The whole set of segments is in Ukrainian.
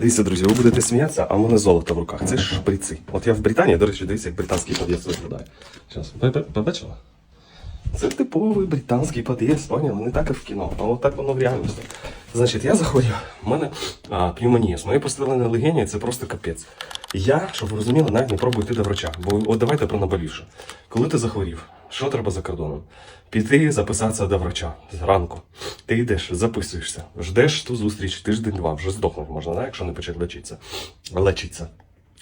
Дивіться, друзі, ви будете сміятися, а в мене золото в руках. Це шприци. От я в Британії, до речі, дивіться, як британський під'їзд виглядає. Зараз, побачила? Це типовий британський під'їзд, поняли? Не так, як в кіно, а от так воно в реальності. Значить, я захворів, у мене а, пневмонія. З моєю постріленою легені це просто капець. Я, щоб ви розуміли, навіть не пробую йти до врача. Бо от давайте про наболівше. Коли ти захворів, що треба за кордоном? Піти записатися до врача зранку. Ти йдеш, записуєшся, ждеш ту зустріч тиждень-два, вже здохнути можна, да, якщо не почати лечитися. Лечиться.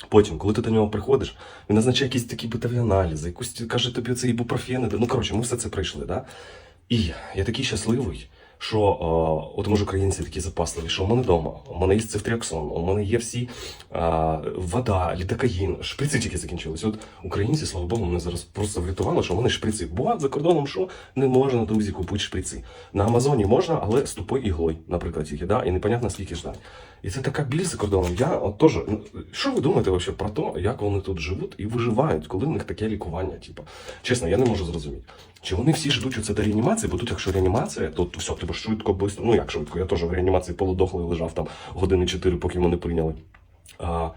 Потім, коли ти до нього приходиш, він назначає якісь такі битові аналізи, якусь каже тобі це ібупрофени. Ну коротше, ми все це пройшли. Да? І я такий щасливий, що о, от може українці такі запасливі, що у мене вдома, у мене є цифтріаксон, у мене є всі а, вода, лідокаїн, шприци тільки закінчились. От українці, слава Богу, мене зараз просто врятували, що в мене шприци. Бо за кордоном що не можна, друзі, купити шприци. На Амазоні можна, але з тупою іглою, наприклад, тільки, да? і непонятно скільки ждати. І це така біль за кордоном. Я от теж, ну, що ви думаєте вообще про те, як вони тут живуть і виживають, коли в них таке лікування? Типу, чесно, я не можу зрозуміти. Чи вони всі ждуть оце до реанімації, бо тут, якщо реанімація, то все, тебе швидко, бистро. Ну як швидко, я теж в реанімації полудохлий лежав там години чотири, поки мене прийняли. А,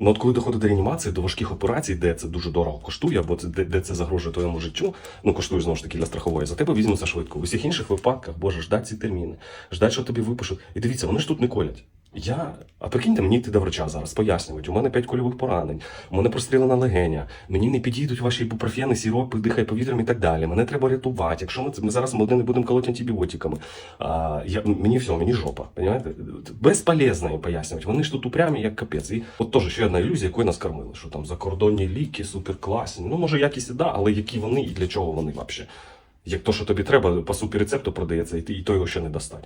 Ну, от коли доходить до реанімації, до важких операцій, де це дуже дорого коштує, або це де, де це загрожує твоєму життю, ну коштує знову ж таки для страхової, за тебе візьмуться швидко. В усіх інших випадках, боже, ждать ці терміни, ждать, що тобі випишуть. І дивіться, вони ж тут не колять. Я, а прикиньте, мені йти до врача зараз пояснюють. У мене п'ять кульових поранень, у мене прострілена легеня, мені не підійдуть ваші ібупрофени, сіропи, дихай повітрям і так далі. Мене треба рятувати. Якщо ми, ми зараз ми не будемо колоти антибіотиками, а, я, мені все, мені жопа. Понимаєте? Безполезно їм пояснювати. Вони ж тут упрямі, як капець. І от теж ще одна ілюзія, якою нас кормили, що там закордонні ліки, суперкласні. Ну, може, якість і да, але які вони і для чого вони взагалі? Як то, що тобі треба, по супі рецепту продається, і ти і то його ще не достать.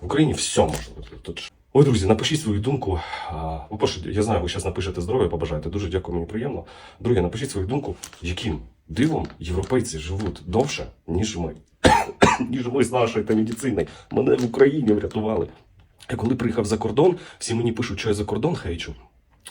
В Україні все можна. Тут Ой, друзі, напишіть свою думку. По-перше, я знаю, ви зараз напишете здоров'я, побажаєте. Дуже дякую, мені приємно. Друге, напишіть свою думку, яким дивом європейці живуть довше, ніж ми. ніж ми з нашою та медициною. Мене в Україні врятували. Я коли приїхав за кордон, всі мені пишуть, що я за кордон хейчу.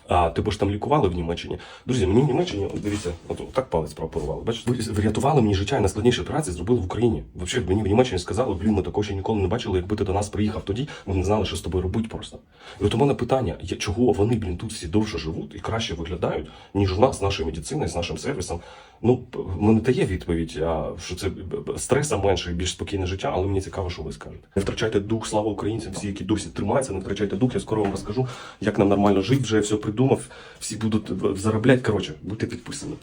А тебе ж там лікували в Німеччині. Друзі, мені в Німеччині, от дивіться, от так палець прооперували. Бачите, врятували мені життя і найскладніші операції зробили в Україні. Взагалі, мені в Німеччині сказали, блін, ми такого ще ніколи не бачили. Якби ти до нас приїхав тоді, ми не знали, що з тобою робити просто. І от у мене питання: чого вони, блін, тут всі довше живуть і краще виглядають, ніж у нас з нашою медициною, з нашим сервісом. Ну, мене та є відповідь, а, що це стреса менше більш спокійне життя, але мені цікаво, що ви скажете. Не втрачайте дух, слава українцям, всі, які досі тримаються, не втрачайте дух. Я скоро вам розкажу, як нам нормально жити. Вже все придумав, всі будуть е, заробляти. Коротше, будьте підписані.